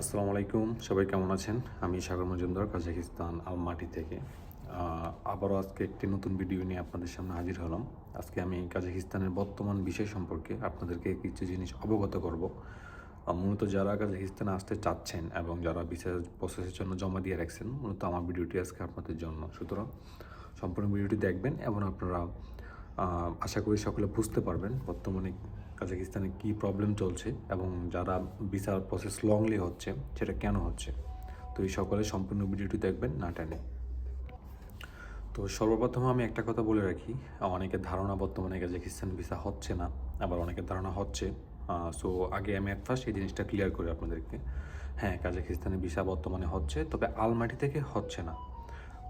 আসসালামু আলাইকুম, সবাই কেমন আছেন? আমি সাগর মজুমদার কাজাকিস্তান আলমাটি থেকে। আবারও আজকে একটি নতুন ভিডিও নিয়ে আপনাদের সামনে হাজির হলাম। আজকে আমি কাজাকিস্তানের বর্তমান বিষয় সম্পর্কে আপনাদেরকে কিছু জিনিস অবগত করব। মূলত যারা কাজাকিস্তানে আসতে চাচ্ছেন এবং যারা ভিসা প্রসেসের জন্য জমা দিয়ে রাখছেন, মূলত আমার ভিডিওটি আজকে আপনাদের জন্য। সুতরাং সম্পূর্ণ ভিডিওটি দেখবেন এবং আপনারা আশা করি সকলে বুঝতে পারবেন বর্তমানে কাজাকিস্তানে কী প্রবলেম চলছে এবং যারা ভিসার প্রসেস লংলি হচ্ছে, সেটা কেন হচ্ছে। তো এই সকলে সম্পূর্ণ ভিডিওটি দেখবেন, না টেনে। তো সর্বপ্রথম আমি একটা কথা বলে রাখি, অনেকের ধারণা বর্তমানে কাজাকিস্তান ভিসা হচ্ছে না, আবার অনেকের ধারণা হচ্ছে। সো আগে আমি এক ফার্স্ট এই জিনিসটা ক্লিয়ার করি আপনাদেরকে। হ্যাঁ কাজাকিস্তানে ভিসা বর্তমানে হচ্ছে, তবে আলমাটি থেকে হচ্ছে না।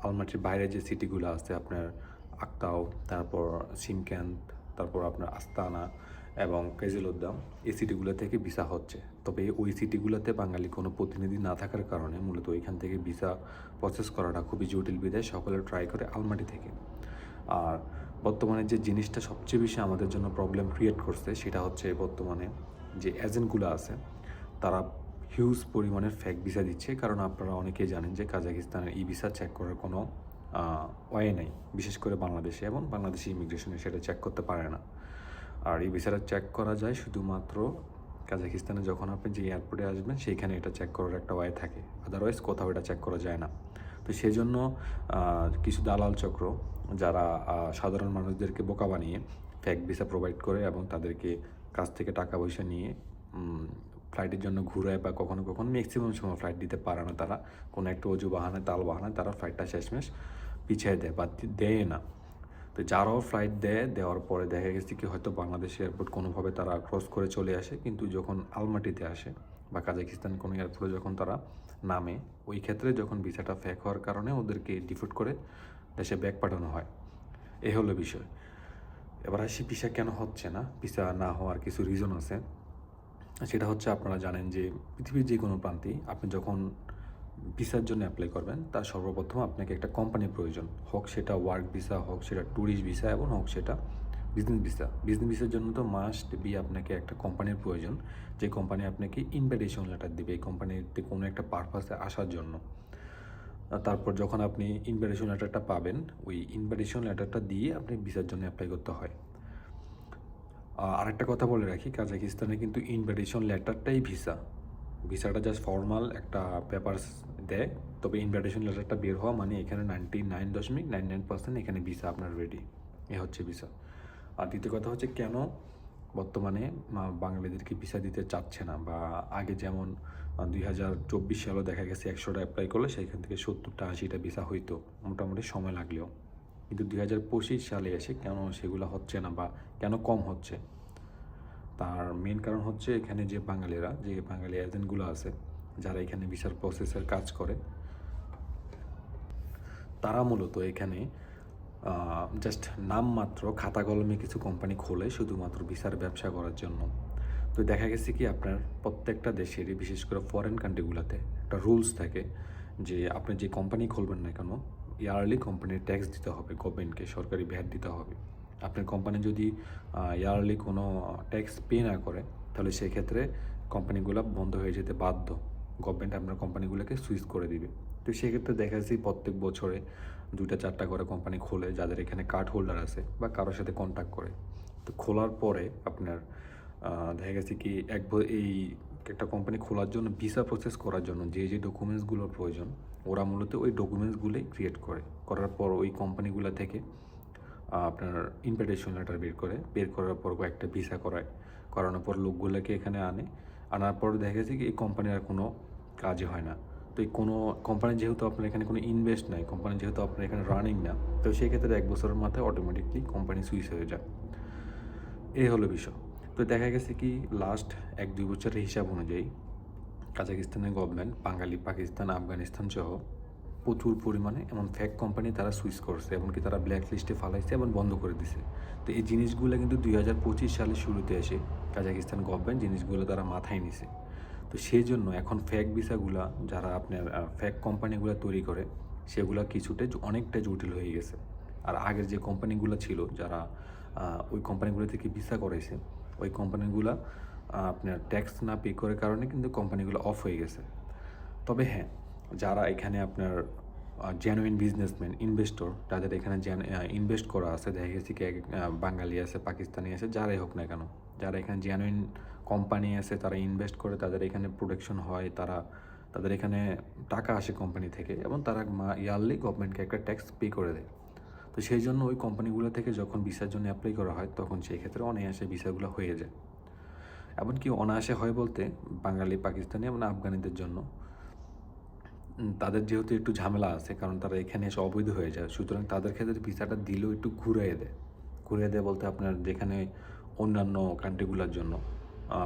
আলমাটির বাইরে যে সিটিগুলো আছে, আপনার আক্তাও তারপর সিমক্যান্ত তারপর আপনার আস্তানা এবং কেজিলুদ্দাম এই সিটিগুলো থেকে ভিসা হচ্ছে। তবে ওই সিটিগুলোতে বাঙালি কোনো প্রতিনিধি না থাকার কারণে মূলত ওইখান থেকে ভিসা প্রসেস করাটা খুবই জটিল বিধায় সকলে ট্রাই করে আলমাটি থেকে। আর বর্তমানে যে জিনিসটা সবচেয়ে বেশি আমাদের জন্য প্রবলেম ক্রিয়েট করছে সেটা হচ্ছে বর্তমানে যে এজেন্টগুলো আছে, তারা হিউজ পরিমাণের ফেক ভিসা দিচ্ছে। কারণ আপনারা অনেকেই জানেন যে কাজাকিস্তানের ই ভিসা চেক করার কোনো ওয়ে নেই বিশেষ করে বাংলাদেশে এবং বাংলাদেশি ইমিগ্রেশনে সেটা চেক করতে পারে না। আর এই ভিসাটা চেক করা যায় শুধুমাত্র কাজাকিস্তানে যখন আপনি যে এয়ারপোর্টে আসবেন, সেইখানে এটা চেক করার একটা ওয়ে থাকে। আদারওয়াইজ কোথাও এটা চেক করা যায় না। তো সেই জন্য কিছু দালাল চক্র যারা সাধারণ মানুষদেরকে বোকা বানিয়ে ফ্যাক ভিসা প্রোভাইড করে এবং তাদেরকে কাছ থেকে টাকা পয়সা নিয়ে ফ্লাইটের জন্য ঘুরায় বা কখনো কখনো ম্যাক্সিমাম সময় ফ্লাইট দিতে পারে না তারা। কোনো একটা অজু বাহানায়, তাল বাহানায় তারা ফ্লাইটটা শেষমেশ পিছিয়ে দেয় বা দেয় না। তো যারাও ফ্লাইট দেয়, দেওয়ার পরে দেখা গেছে কি হয়তো বাংলাদেশ এয়ারপোর্ট কোনোভাবে তারা ক্রস করে চলে আসে, কিন্তু যখন আলমাটিতে আসে বা কাজাকিস্তান কোনো এয়ারপোর্টে যখন তারা নামে, ওই ক্ষেত্রে যখন ভিসাটা ফেক হওয়ার কারণে ওদেরকে ডিফিট করে দেশে ব্যাক পাঠানো হয়। এ হলো বিষয়। এবার আসি পিসা কেন হচ্ছে না? ভিসা না হওয়ার কিছু রিজন আছে। সেটা হচ্ছে আপনারা জানেন যে পৃথিবীর যে কোনো প্রান্তেই আপনি যখন ভিসার জন্য অ্যাপ্লাই করবেন তার সর্বপ্রথম আপনাকে একটা কোম্পানির প্রয়োজন। হোক সেটা ওয়ার্ক ভিসা হোক সেটা ট্যুরিস্ট ভিসা এবং হোক সেটা বিজনেস ভিসা বিজনেস ভিসার জন্য তো মাস্ট বি আপনাকে একটা কোম্পানির প্রয়োজন, যে কোম্পানি আপনাকে ইনভাইটেশন লেটার দেবে, এই কোম্পানিতে কোনো একটা পারপাসে আসার জন্য। তারপর যখন আপনি ইনভাইটেশন লেটারটা পাবেন, ওই ইনভাইটেশন লেটারটা দিয়ে আপনি ভিসার জন্য অ্যাপ্লাই করতে হয়। আরেকটা কথা বলে রাখি কাজাকিস্তানে কিন্তু ইনভাইটেশন লেটারটাই ভিসা ভিসাটা জাস্ট ফর্মাল একটা পেপারস দেয়। তবে ইনভাইটেশন লেটারটা বের হওয়া মানে এখানে নাইনটি নাইন দশমিক নাইন নাইন পার্সেন্ট এখানে ভিসা আপনার রেডি এ হচ্ছে ভিসা। আর দ্বিতীয় কথা হচ্ছে কেন বর্তমানে বাঙালিদেরকে ভিসা দিতে চাচ্ছে না? বা আগে যেমন দুই হাজার চব্বিশ সালেও দেখা গেছে একশোটা অ্যাপ্লাই করলে সেইখান থেকে সত্তরটা, আশিটা ভিসা হইতো, মোটামুটি সময় লাগলেও। কিন্তু দুই হাজার পঁচিশ সালে এসে কেন সেগুলো হচ্ছে না বা কেন কম হচ্ছে? তার মেন কারণ হচ্ছে এখানে যে বাঙালিরা, যে বাঙালি এজেন্টগুলো আছে, যারা এখানে ভিসার প্রসেসের কাজ করে, তারা মূলত এখানে জাস্ট নামমাত্র খাতা কলমে কিছু কোম্পানি খোলে শুধুমাত্র ভিসার ব্যবসা করার জন্য। তো দেখা গেছে কি আপনার প্রত্যেকটা দেশেরই, বিশেষ করে ফরেন কান্ট্রিগুলোতে একটা রুলস থাকে যে আপনি যে কোম্পানি খুলবেন না কেন ইয়ারলি কোম্পানির ট্যাক্স দিতে হবে গভর্নমেন্টকে সরকারি ভ্যাট দিতে হবে। আপনার কোম্পানি যদি ইয়ারলি কোনো ট্যাক্স পে না করে, তাহলে সেক্ষেত্রে কোম্পানিগুলো বন্ধ হয়ে যেতে বাধ্য। গভর্নমেন্ট আপনার কোম্পানিগুলোকে সুইচ করে দিবে। তো সেক্ষেত্রে দেখা যাচ্ছে প্রত্যেক বছরে দুইটা, চারটা করে কোম্পানি খোলে, যাদের এখানে কার্ড হোল্ডার আছে বা কারোর সাথে কন্ট্যাক্ট করে। তো খোলার পরে আপনার দেখা গেছে কি এক এই একটা কোম্পানি খোলার জন্য ভিসা প্রসেস করার জন্য যে যে ডকুমেন্টসগুলোর প্রয়োজন, ওরা মূলত ওই ডকুমেন্টসগুলোই ক্রিয়েট করে। করার পর ওই কোম্পানিগুলো থেকে আপনার ইনভিটেশন লেটার বের করে, বের করার পর কয়েকটা ভিসা করায়, করানোর পর লোকগুলোকে এখানে আনে। আনার পর দেখা গেছে কি, এই কোম্পানির আর কোনো কাজই হয় না। তো এই কোনো কোম্পানি যেহেতু আপনার এখানে কোনো ইনভেস্ট নাই কোম্পানি যেহেতু আপনার এখানে রানিং না, তো সেই ক্ষেত্রে এক বছরের মাথায় অটোমেটিকলি কোম্পানি সুইচ হয়ে যায়। এই হলো বিষয়। তো দেখা গেছে কি লাস্ট এক দুই বছরের হিসাব অনুযায়ী, কাজাকিস্তানের গভর্নমেন্ট বাঙালি, পাকিস্তান, আফগানিস্তান সহ প্রচুর পরিমাণে এমন ফ্যাক কোম্পানি তারা সুইচ করছে এমনকি তারা ব্ল্যাক লিস্টে ফালাইছে এবং বন্ধ করে দিছে। তো এই জিনিসগুলো কিন্তু দুই হাজার পঁচিশ সালের শুরুতে এসে কাজাকিস্তান গভর্নমেন্ট জিনিসগুলো তারা মাথায় নিছে। তো সেই জন্য এখন ফ্যাক ভিসাগুলা যারা আপনার ফ্যাক কোম্পানিগুলো তৈরি করে, সেগুলো কিছুটা অনেকটা জটিল হয়ে গেছে। আর আগের যে কোম্পানিগুলো ছিল যারা ওই কোম্পানিগুলো থেকে ভিসা করেছে ওই কোম্পানিগুলো আপনার ট্যাক্স না পে করার কারণে কিন্তু কোম্পানিগুলো অফ হয়ে গেছে। তবে হ্যাঁ যারা এখানে আপনার জেনুইন বিজনেসম্যান ইনভেস্টর তাদের এখানে ইনভেস্ট করা আছে। দেখা গেছে কি বাঙালি আছে, পাকিস্তানি আছে, যারাই হোক না কেন। যারা এখানে জেনুইন কোম্পানি আছে, তারা ইনভেস্ট করে, তাদের এখানে প্রোটেকশন হয়, তারা, তাদের এখানে টাকা আসে কোম্পানি থেকে এবং তারা ইয়ারলি গভর্নমেন্টকে একটা ট্যাক্স পে করে দেয়। তো সেই জন্য ওই কোম্পানিগুলো থেকে যখন ভিসার জন্য অ্যাপ্লাই করা হয়, তখন সেই ক্ষেত্রে অনায়াসে ভিসাগুলো হয়ে যায়। এমনকি অনায়াসে হয় বলতে বাঙালি, পাকিস্তানি এবং আফগানিদের জন্য। তাদের যেহেতু একটু ঝামেলা আছে, কারণ তারা এখানে এসে অবৈধ হয়ে যায়, সুতরাং তাদের ক্ষেত্রে ভিসাটা দিলেও একটু ঘুরিয়ে দেয়। ঘুরিয়ে দেয় বলতে আপনার যেখানে অন্যান্য কান্ট্রিগুলোর জন্য,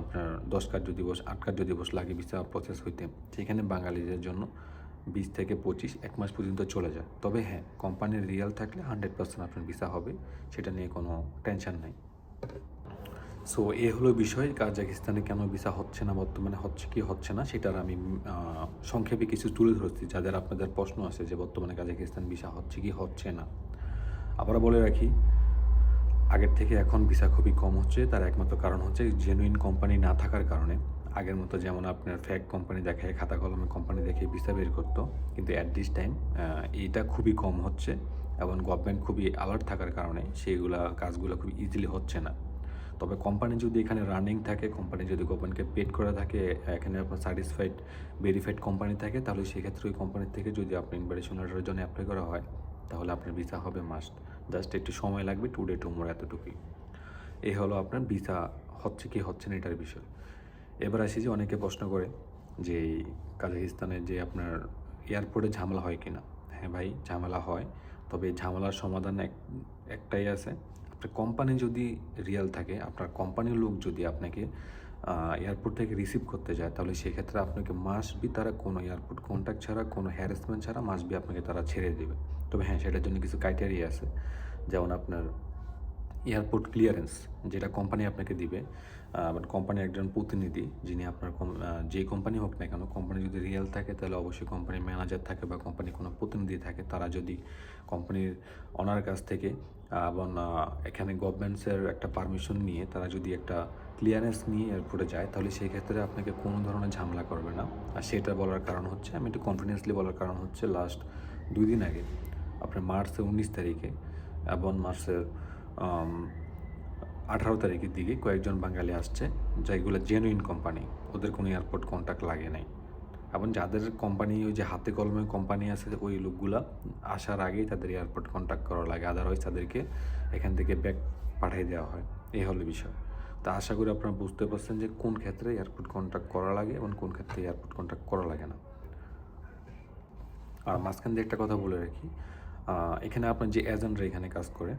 আপনার দশ কার্য দিবস, আট কার্য দিবস লাগে ভিসা প্রসেস হইতে, সেখানে বাঙালিদের জন্য বিশ থেকে পঁচিশ, এক মাস পর্যন্ত চলে যায়। তবে হ্যাঁ কোম্পানির রিয়াল থাকলে হান্ড্রেড পার্সেন্ট আপনার ভিসা হবে, সেটা নিয়ে কোনো টেনশন নাই। সো এ হলো বিষয়, কাজাকিস্তানে কেন ভিসা হচ্ছে না, বর্তমানে হচ্ছে কি, হচ্ছে না, সেটার আমি সংক্ষেপে কিছু তুলে ধরছি, যাদের আপনাদের প্রশ্ন আছে যে বর্তমানে কাজাকিস্তান ভিসা হচ্ছে কি, হচ্ছে না। আবারও বলে রাখি, আগের থেকে এখন ভিসা খুবই কম হচ্ছে, তার একমাত্র কারণ হচ্ছে জেনুইন কোম্পানি না থাকার কারণে। আগের মতো যেমন আপনার ফ্যাক কোম্পানি দেখায়, খাতা কলমে কোম্পানি দেখে ভিসা বের করতো, কিন্তু অ্যাট দিস টাইম এইটা খুবই কম হচ্ছে, এবং গভর্নমেন্ট খুবই অ্যালার্ট থাকার কারণে, সেইগুলা কাজগুলো খুব ইজিলি হচ্ছে না। তবে কোম্পানি যদি এখানে রানিং থাকে কোম্পানি যদি গভর্নমেন্টকে পেড করে থাকে, এখানে আপনার স্যাটিসফাইড ভেরিফাইড কোম্পানি থাকে, তাহলে সেক্ষেত্রে ওই কোম্পানির থেকে যদি আপনি ইনভাইটেশন লেটারের জন্য অ্যাপ্লাই করা হয়, তাহলে আপনার ভিসা হবে মাস্ট জাস্ট একটু সময় লাগবে টু ডে টু মোর এতটুকুই। এই হলো আপনার ভিসা হচ্ছে কি হচ্ছে না এটার বিষয়। এবার আসি যে অনেকে প্রশ্ন করে যে কাজাকিস্তানে যে আপনার এয়ারপোর্টে ঝামেলা হয় কিনা? হ্যাঁ ভাই, ঝামেলা হয়, তবে ঝামেলার সমাধান এক, একটাই আছে। আপনার কোম্পানি যদি রিয়েল থাকে, আপনার কোম্পানির লোক যদি আপনাকে এয়ারপোর্ট থেকে রিসিভ করতে যায়, তাহলে সেক্ষেত্রে আপনাকে মাস্ট বি তারা কোনো এয়ারপোর্ট কন্ট্যাক্ট ছাড়া, কোনো হ্যারাসমেন্ট ছাড়া মাসবি আপনাকে তারা ছেড়ে দেবে। তবে হ্যাঁ সেটার জন্য কিছু ক্রাইটেরিয়া আছে। যেমন আপনার এয়ারপোর্ট ক্লিয়ারেন্স, যেটা কোম্পানি আপনাকে দিবে বাট কোম্পানির একজন প্রতিনিধি যিনি আপনার যে কোম্পানি হোক না কেন, কোম্পানি যদি রিয়েল থাকে তাহলে অবশ্যই কোম্পানির ম্যানেজার থাকে বা কোম্পানির কোনো প্রতিনিধি থাকে। তারা যদি কোম্পানির ওনার কাছ থেকে এবং এখানে গভর্নমেন্টসের একটা পারমিশন নিয়ে তারা যদি একটা ক্লিয়ারেন্স নিয়ে এয়ারপোর্টে যায়, তাহলে সেই ক্ষেত্রে আপনাকে কোনো ধরনের ঝামেলা করবে না। আর সেটা বলার কারণ হচ্ছে, আমি একটু কনফিডেন্সলি বলার কারণ হচ্ছে লাস্ট দুই দিন আগে, আপনার মার্চের উনিশ তারিখে এবং মার্চের আঠারো তারিখের দিকে কয়েকজন বাঙালি আসছে যেগুলো জেনুইন কোম্পানি ওদের কোনো এয়ারপোর্ট কন্ট্যাক্ট লাগে নাই। এবং যাদের কোম্পানি ওই যে হাতে কলমে কোম্পানি আছে, ওই লোকগুলা আসার আগেই তাদের এয়ারপোর্ট কন্ট্যাক্ট করা লাগে আদারওয়াইজ তাদেরকে এখান থেকে ব্যাগ পাঠিয়ে দেওয়া হয়। এই হলো বিষয়। তা আশা করি আপনারা বুঝতে পারছেন যে কোন ক্ষেত্রে এয়ারপোর্ট কন্ট্যাক্ট করা লাগে এবং কোন ক্ষেত্রে এয়ারপোর্ট কন্ট্যাক্ট করা লাগে না। আর মাঝখান দিয়ে একটা কথা বলে রাখি এখানে আপনার যে এজেন্টরা এখানে কাজ করে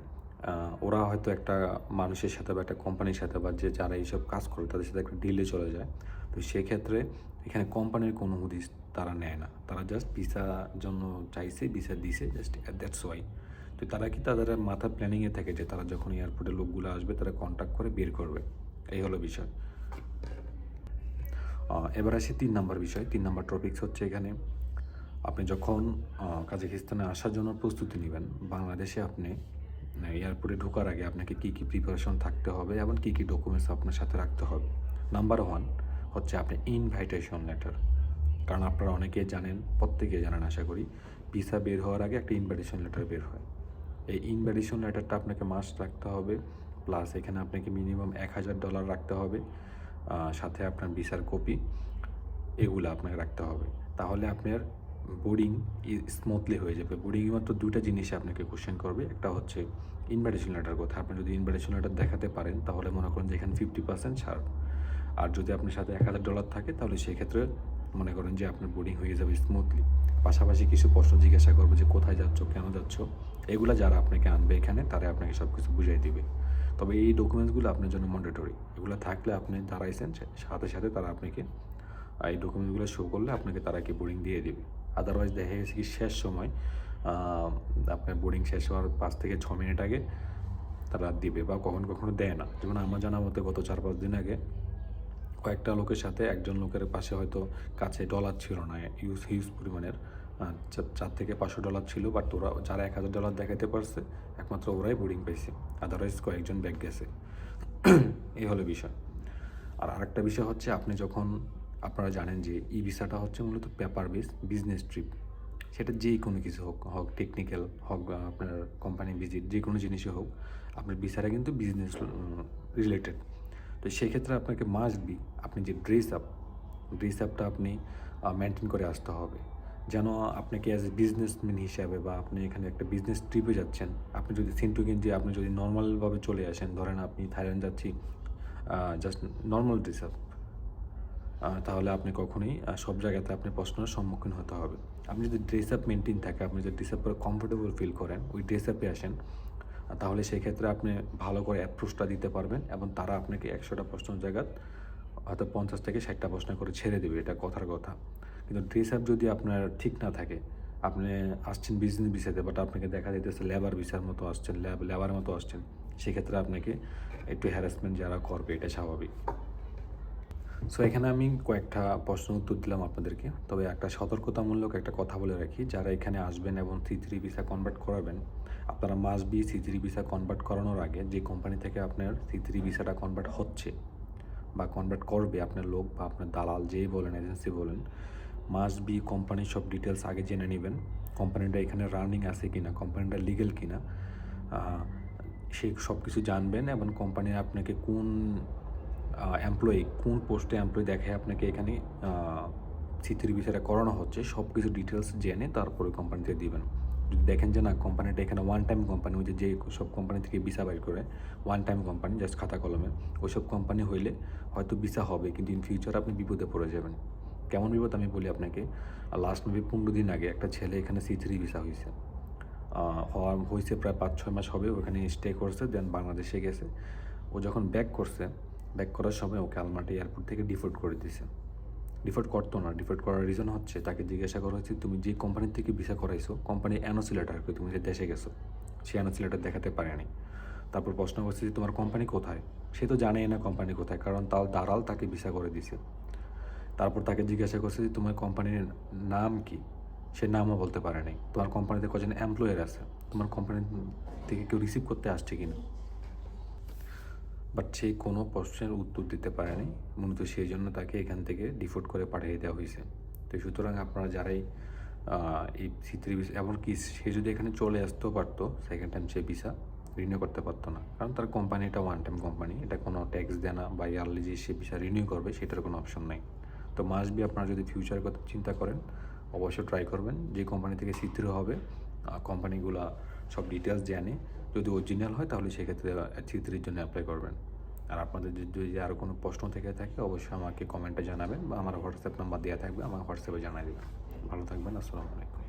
ওরা হয়তো একটা মানুষের সাথে বা একটা কোম্পানির সাথে বা যে যারা এইসব কাজ করে তাদের সাথে একটা ডিলে চলে যায়। তো সেক্ষেত্রে এখানে কোম্পানির কোনো হুদিস তারা নেয় না। তারা জাস্ট ভিসা জন্য চাইছে ভিসা দিছে জাস্ট দ্যাটস ওয়াই তো তারা কি তাদের মাথা প্ল্যানিংয়ে থাকে যে তারা যখন এয়ারপোর্টে লোকগুলো আসবে, তারা কন্ট্যাক্ট করে বের করবে? এই হলো বিষয়। এবার আসি তিন নম্বর বিষয়। তিন নম্বর টপিকস হচ্ছে এখানে, আপনি যখন কাজাকিস্তানে আসার জন্য প্রস্তুতি নেবেন, বাংলাদেশে আপনি এয়ারপোর্টে ঢোকার আগে আপনাকে কী কী প্রিপারেশন থাকতে হবে এবং কী কী ডকুমেন্টস আপনার সাথে রাখতে হবে। নাম্বার ওয়ান হচ্ছে আপনি ইনভাইটেশন লেটার কারণ আপনারা অনেকেই জানেন প্রত্যেকে জানেন আশা করি ভিসা বের হওয়ার আগে একটা ইনভাইটেশন লেটার বের হয়। এই ইনভাইটেশন লেটারটা আপনাকে মাস্ট রাখতে হবে প্লাস এখানে আপনাকে মিনিমাম এক হাজার ডলার রাখতে হবে সাথে আপনার ভিসার কপি এগুলো আপনাকে রাখতে হবে। তাহলে আপনার বোর্ডিং স্মুথলি হয়ে যাবে। বোর্ডিং মাত্র দুইটা জিনিসে আপনাকে কোশ্চেন করবে। একটা হচ্ছে ইনভাইটেশন লেটার কথা। আপনি যদি ইনভাইটেশন লেটার দেখাতে পারেন, তাহলে মনে করেন যে এখানে ফিফটি পার্সেন্ট ছাড় আর যদি আপনার সাথে এক হাজার ডলার থাকে, তাহলে সেক্ষেত্রে মনে করেন যে আপনার বোর্ডিং হয়ে যাবে স্মুথলি পাশাপাশি কিছু প্রশ্ন জিজ্ঞাসা করবে যে কোথায় যাচ্ছ, কেন যাচ্ছ? এগুলো যারা আপনাকে আনবে এখানে তারা আপনাকে সব কিছু বুঝিয়ে দিবে। তবে এই ডকুমেন্টসগুলো আপনার জন্য ম্যান্ডেটরি এগুলো থাকলে আপনি দাঁড়াইছেন সাথে সাথে তারা আপনাকে এই ডকুমেন্টসগুলো শো করলে আপনাকে তারা কি বোর্ডিং দিয়ে দেবে? আদারওয়াইজ দেখা গেছে কি শেষ সময় আপনার বোর্ডিং শেষ হওয়ার পাঁচ থেকে ছ মিনিট আগে তারা দিবে বা কখনো কখনো দেয় না। যেমন আমার জানা মতে গত চার পাঁচ দিন আগে কয়েকটা লোকের সাথে একজন লোকের পাশে হয়তো কাছে ডলার ছিল না ইউজ হিউজ পরিমাণের চার থেকে পাঁচশো ডলার ছিল বাট ওরা, যারা এক হাজার ডলার দেখাতে পারছে, একমাত্র ওরাই বোর্ডিং পাইছে। আদারওয়াইজ কয়েকজন ব্যাগ গেছে। এই হলো বিষয়। আর আরেকটা বিষয় হচ্ছে, আপনি যখন আপনারা জানেন যে ই ভিসাটা হচ্ছে মূলত পেপার বেস বিজনেস ট্রিপ সেটা যেই কোনো কিছু হোক হোক টেকনিক্যাল হোক আপনার কোম্পানি ভিজিট যে কোনো জিনিসই হোক, আপনার ভিসাটা কিন্তু বিজনেস রিলেটেড তো সেক্ষেত্রে আপনাকে মাস্ট বি আপনি যে ড্রেস আপ ড্রেস আপটা আপনি মেনটেন করে আসতে হবে। যেন আপনাকে অ্যাজ এ বিজনেসম্যান হিসাবে বা আপনি এখানে একটা বিজনেস ট্রিপে যাচ্ছেন, আপনি যদি সিন্টু গেঞ্জি, আপনি যদি নর্মালভাবে চলে আসেন, ধরেন আপনি থাইল্যান্ড যাচ্ছি জাস্ট নর্মাল ড্রেস আপ তাহলে আপনি কখনোই সব জায়গাতে আপনি প্রশ্নের সম্মুখীন হতে হবে। আপনি যদি ড্রেস আপ মেনটেন থাকে, আপনি যদি ড্রেস আপ করে কমফোর্টেবল ফিল করেন, ওই ড্রেস আপে আসেন তাহলে সেই ক্ষেত্রে আপনি ভালো করে অ্যাপ্রোচটা দিতে পারবেন এবং তারা আপনাকে একশোটা প্রশ্নের জায়গাত হয়তো পঞ্চাশ থেকে ষাটটা প্রশ্ন করে ছেড়ে দেবে, এটা কথার কথা। কিন্তু ড্রেস আপ যদি আপনার ঠিক না থাকে, আপনি আসছেন বিজনেস ভিসাতে বাট আপনাকে দেখা যাইতেছে লেবার ভিসার মতো আসছেন লেবারের মতো আসছেন, সেক্ষেত্রে আপনাকে একটু হ্যারাসমেন্ট যারা করবে, এটা স্বাভাবিক। সো এখানে আমি কয়েকটা প্রশ্ন উত্তর দিলাম আপনাদেরকে। তবে একটা সতর্কতামূলক একটা কথা বলে রাখি। যারা এখানে আসবেন এবং সি থ্রি ভিসা কনভার্ট করাবেন, আপনারা মাস B C three visa convert করানোর আগে যে কোম্পানি থেকে আপনার সি থ্রি ভিসাটা কনভার্ট হচ্ছে বা কনভার্ট করবে, আপনার লোক বা আপনার দালাল, যেই বলেন এজেন্সি বলেন মাস বি কোম্পানির সব ডিটেলস আগে জেনে নেবেন। কোম্পানিটা এখানে রানিং আছে কি না কোম্পানিটা লিগেল কি না সেই সব কিছু জানবেন এবং কোম্পানি আপনাকে কোন এমপ্লয়ি কোন পোস্টে এমপ্লয়ি দেখে আপনাকে এখানে সিথির বিষয়টা করানো হচ্ছে সব কিছু ডিটেলস জেনে তারপরে কোম্পানিতে দিবেন। যদি দেখেন যে না কোম্পানিটা এখানে ওয়ান টাইম কোম্পানি ওই যে যে সব কোম্পানি থেকে ভিসা বাইর করে ওয়ান টাইম কোম্পানি জাস্ট খাতা কলমে, ওইসব কোম্পানি হইলে হয়তো ভিসা হবে, কিন্তু ইন ফিউচার আপনি বিপদে পড়ে যাবেন। কেমন বিপদ আমি বলি আপনাকে লাস্ট মেবি পনেরো দিন আগে একটা ছেলে এখানে সি থ্রি ভিসা হয়েছে হওয়ার হয়েছে প্রায় পাঁচ ছয় মাস হবে, ওখানে স্টে করছে দেন বাংলাদেশে গেছে। ও যখন ব্যাক করছে ব্যাক করার সময় ওকে আলমাটি এয়ারপোর্ট থেকে ডিফোর্ট করে দিয়েছে ডিফোর্ট করতো না। ডিফোর্ট করার রিজন হচ্ছে তাকে জিজ্ঞাসা করা হচ্ছে তুমি যে কোম্পানি থেকে ভিসা করাইছো কোম্পানি এনওসি লেটার তুমি যে দেশে গেছো, সে এনওসি লেটার দেখাতে পারেনি। তারপর প্রশ্ন করছে যে, তোমার কোম্পানি কোথায়? সে তো জানেই না কোম্পানি কোথায়, কারণ তার দালাল তাকে ভিসা করে দিছে। তারপর তাকে জিজ্ঞাসা করছে যে, তোমার কোম্পানির নাম কি? সে নামও বলতে পারে নাই তোমার কোম্পানিতে কজন এমপ্লয়ার আছে? তোমার কোম্পানি থেকে কেউ রিসিভ করতে আসছে কিনা? বাট সেই কোনো প্রশ্নের উত্তর দিতে পারেনি। মূলত সেই জন্য তাকে এখান থেকে ডিফোর্ট করে পাঠিয়ে দেওয়া হয়েছে। তো সুতরাং আপনারা যারাই এই সিত্রি ভিসা এমনকি সে যদি এখানে চলে আসতেও পারতো সেকেন্ড টাইম সে ভিসা রিনিউ করতে পারতো না। কারণ তার কোম্পানিটা ওয়ান টাইম কোম্পানি, এটা কোনো ট্যাক্স দেয় না বা ইয়ারলি যে সে ভিসা রিনিউ করবে, সেটার কোনো অপশন নাই। তো মাস বি আপনারা যদি ফিউচারের কথা চিন্তা করেন, অবশ্যই ট্রাই করবেন। যে কোম্পানি থেকে সিত্র হবে কোম্পানিগুলো সব ডিটেলস জানে। যদি অরিজিনাল হয়, তাহলে সেক্ষেত্রে থ্রির জন্য অ্যাপ্লাই করবেন। আর আপনাদের যদি আরও কোনো প্রশ্ন থেকে থাকে, অবশ্যই আমাকে কমেন্টে জানাবেন বা আমার হোয়াটসঅ্যাপ নাম্বার দেওয়া থাকবে, আমার হোয়াটসঅ্যাপে জানাই দেবেন। ভালো থাকবেন, আসসালামু আলাইকুম।